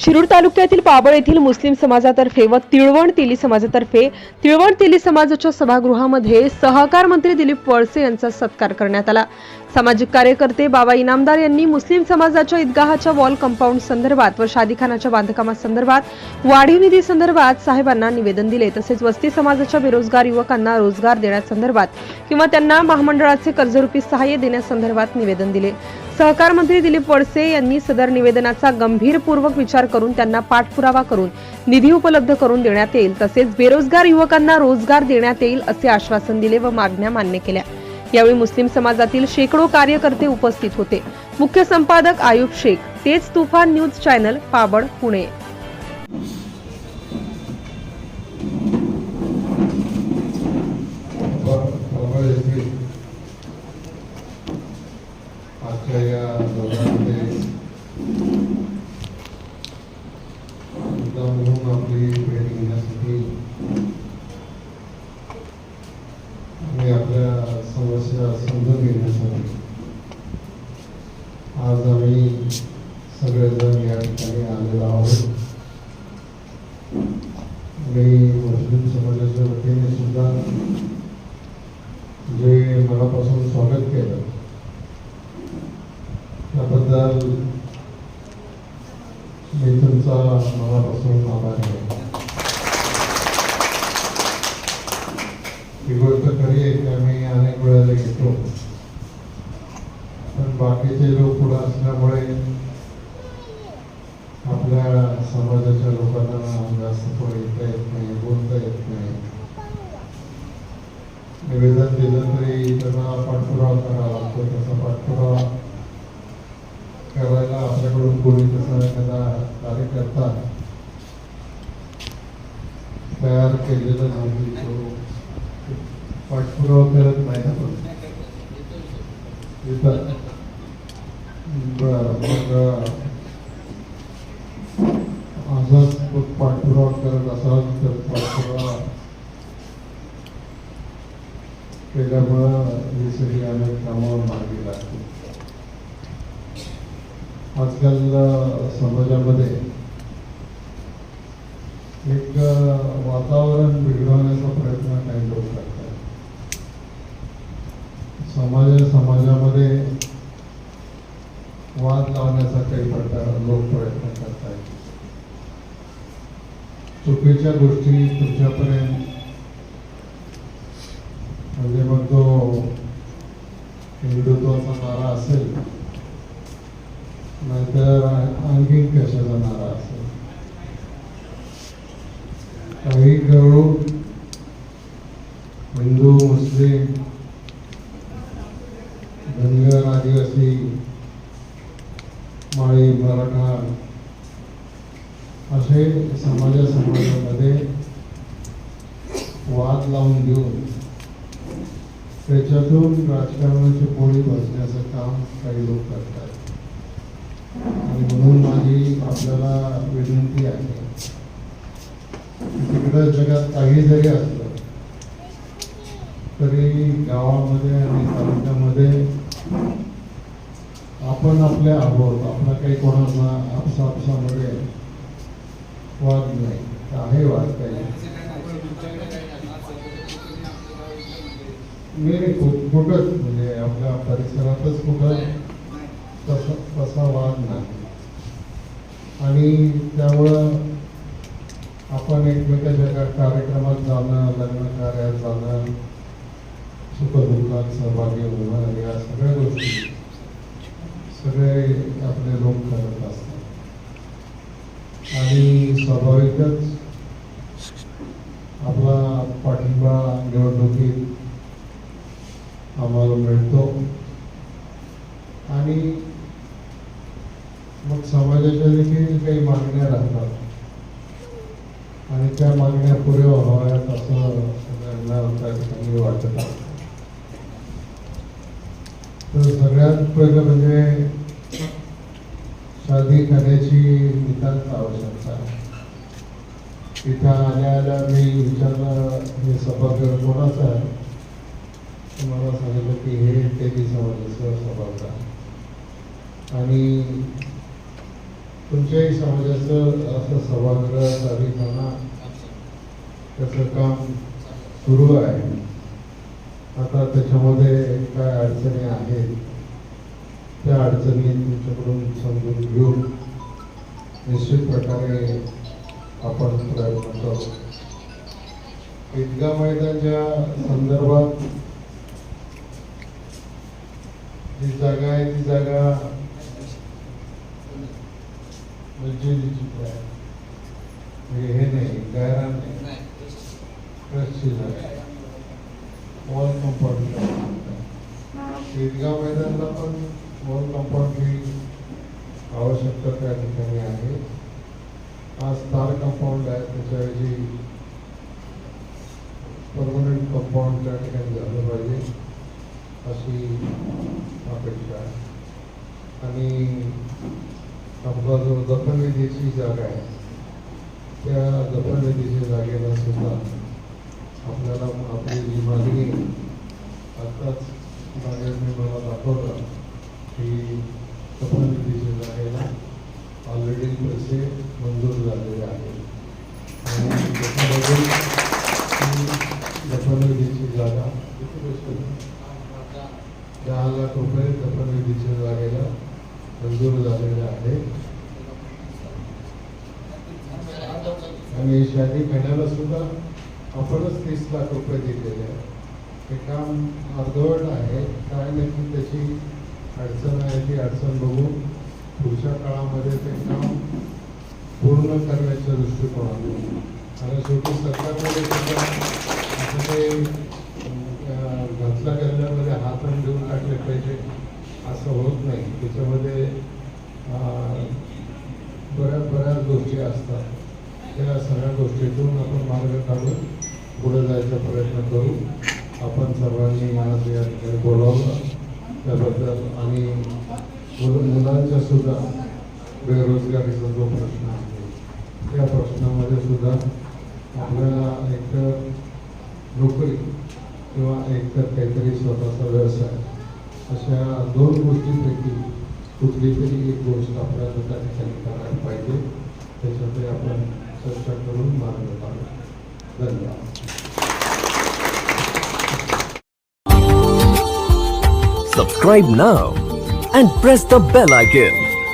शिरूर तालुक्यातील पाबळ येथील मुस्लिम समाजातर्फे व तिळवण तेली समाजातर्फे तिळवण तेली समाजाच्या सभागृहामध्ये सहकार मंत्री दिलीप वळसे यांचा सत्कार करण्यात आला. सामाजिक कार्यकर्ते बाबा इनामदार यांनी मुस्लिम समाजाच्या ईदगाहाच्या वॉल कंपाऊंड संदर्भात व शादीखानाच्या बांधकामासंदर्भात वाढीव निधी संदर्भात साहेबांना निवेदन दिले तसेच वस्ती समाजाच्या बेरोजगार युवकांना रोजगार देण्यासंदर्भात किंवा त्यांना महामंडळाचे कर्जरूपी सहाय्य देण्यासंदर्भात निवेदन दिले. सहकार मंत्री दिलीप वळसे यांनी सदर निवेदनाचा गंभीरपूर्वक विचार करून त्यांना पाठपुरावा करून निधी उपलब्ध करून देण्यात येईल तसेच बेरोजगार युवकांना रोजगार देण्यात येईल असे आश्वासन दिले व मागण्या मान्य केल्या. यावेळी मुस्लिम समाजातील शेकडो कार्यकर्ते उपस्थित होते. मुख्य संपादक आयुब शेख तेज तुफान न्यूज चॅनल पाबड पुणे बाबा येथील आजच्या या दौऱ्यामध्ये मुद्दाम म्हणून आपली भेट घेण्यासाठी आणि आपल्या समस्या समजून घेण्यासाठी. आज आम्ही सगळेजण या ठिकाणी आलेलो आहोत. मी मुस्लिम समाजाच्या वतीने सुद्धा जे मनापासून स्वागत केलं त्याबद्दल मी तुमचा मनापासून आभार आहे. ही गोष्ट खरी आहे की आम्ही अनेक वेळेला घेतो पण बाकीचे लोक पुढे असल्यामुळे आपल्या समाजाच्या लोकांना जास्त पुढे येता येत नाही बोलता येत नाही. निवेदन दिलं तरी त्यांना पाठपुरावा करावा लागतो. तसा पाठपुरावा करायला आपल्याकडून कोणी तसा एखादा कार्यकर्ता तयार केलेला नव्हती. तो पाठपुरावा करत नाही ना पण इथं बरं मग आजच पाठपुरावा करत असाल तर पाठपुरावा केल्यामुळं ही सगळी अनेक कामावर मार्गी लागते आजकाल समाजामध्ये एक अ, वातावरण बिघडवण्याचा प्रयत्न काही लोक करतात समाज समाजामध्ये वाद लावण्याचा काही प्रकार लोक प्रयत्न करतात चुकीच्या गोष्टी तुमच्यापर्यंत. म्हणजे मग तो हिंदुत्वाचा नारा असेल नाहीतर आणखी कशाचा नारा असेल? काही करून हिंदू मुस्लिम हात लावून देऊन त्याच्यातून राजकारणाची पोळी भाजण्याचं काम काही लोक करतात. आणि म्हणून माझी आपल्याला विनंती आहे तिकडं जगात काही जरी असलं तरी गावामध्ये आणि तालुक्यामध्ये आपण आपले आहोत आपला काही कोणाचा आपसापसामध्ये वाद नाही. आहे वाद काही? नाही कुठंच म्हणजे आपल्या परिसरातच कुठं तसा तसा वाद नाही. आणि त्यामुळं आपण एकमेकाच्या कार्यक्रमात जाणं लग्न कार्यात जाणं सुखदुःखात सहभागी होणं या सगळ्या गोष्टी सगळे आपले लोक करत असतात. आणि स्वाभाविकच आपला पाठिंबा निवडणुकीत आम्हाला मिळतो. आणि मग समाजाच्या देखील काही मागण्या राहतात. आणि त्या मागण्या पुरे व्हाव्यात असं सगळ्यांना त्या ठिकाणी वाटत. तर सगळ्यात पहिलं म्हणजे शादी करण्याची नितांत आवश्यकता आहे. इथं आल्या आल्या मी विचारलं हे सभागृह कोणाचं आहे तुम्हाला सांगितलं की हे ते समाजाचं सभागृह आणि तुमच्याही समाजाचं असं सभागृह चालविताना त्याचं काम सुरू आहे? आता त्याच्यामध्ये काय अडचणी आहेत त्या अडचणी तुमच्याकडून समजून घेऊन निश्चित प्रकारे आपण प्रयत्न करू ईदगा मैदानच्या संदर्भात जी जागा आहे ती जागा मस्जिदीची आहे. म्हणजे हे नाही गायरान नाही. ट्रस्टची जागा वॉल कंपाऊंड ईदगाह मैदानला पण वॉल कंपाऊंड आवश्यकता त्या ठिकाणी आहे. आज तार कंपाऊंड आहे त्याच्याऐवजी परमनंट कंपाऊंड त्या ठिकाणी झालं पाहिजे अशी अपेक्षा आहे आणि आपला जो दफनविधीची जागा आहे त्या दफनविधीच्या जागेला सुद्धा आपल्याला आपली जी मागणी आत्ताच नागरिकांनी मला दाखवलं की दफनविधीच्या जागेला ऑलरेडी पैसे मंजूर झालेले आहे. आणि दफनविधीची जागा दहा लाख रुपये दफनविधीच्या जागेला मंजूर झालेले आहे. आणि शादी महिन्याला सुद्धा आपणच तीस लाख रुपये दिलेले आहे. हे काम अर्धवट आहे. काय नक्की त्याची अडचण आहे ती अडचण बघून पुढच्या काळामध्ये ते काम पूर्ण करण्याच्या दृष्टिकोनातून. कारण शेवटी सरकारमध्ये सुद्धा असं ते घातला गेल्यामध्ये हात आणि देऊन टाकले पाहिजे असं होत नाही. त्याच्यामध्ये बऱ्याच बऱ्याच गोष्टी असतात. त्या सगळ्या गोष्टीतून आपण मार्ग काढून पुढे जायचा प्रयत्न करू. आपण सर्वांनी मला या ठिकाणी बोलावलं. त्याबद्दल आणि मुलांच्या सुद्धा बेरोजगारीचा जो प्रश्न आहे त्या प्रश्नामध्ये सुद्धा आपल्याला एकतर नोकरी किंवा एकतर काहीतरी स्वतःचा व्यवसाय अशा दोन गोष्टींपैकी कुठली तरी एक गोष्ट आपल्याला त्या ठिकाणी करायला पाहिजे त्याच्याकडे आपण चर्चा करून मार्ग काढू धन्यवाद Subscribe now and press the bell icon.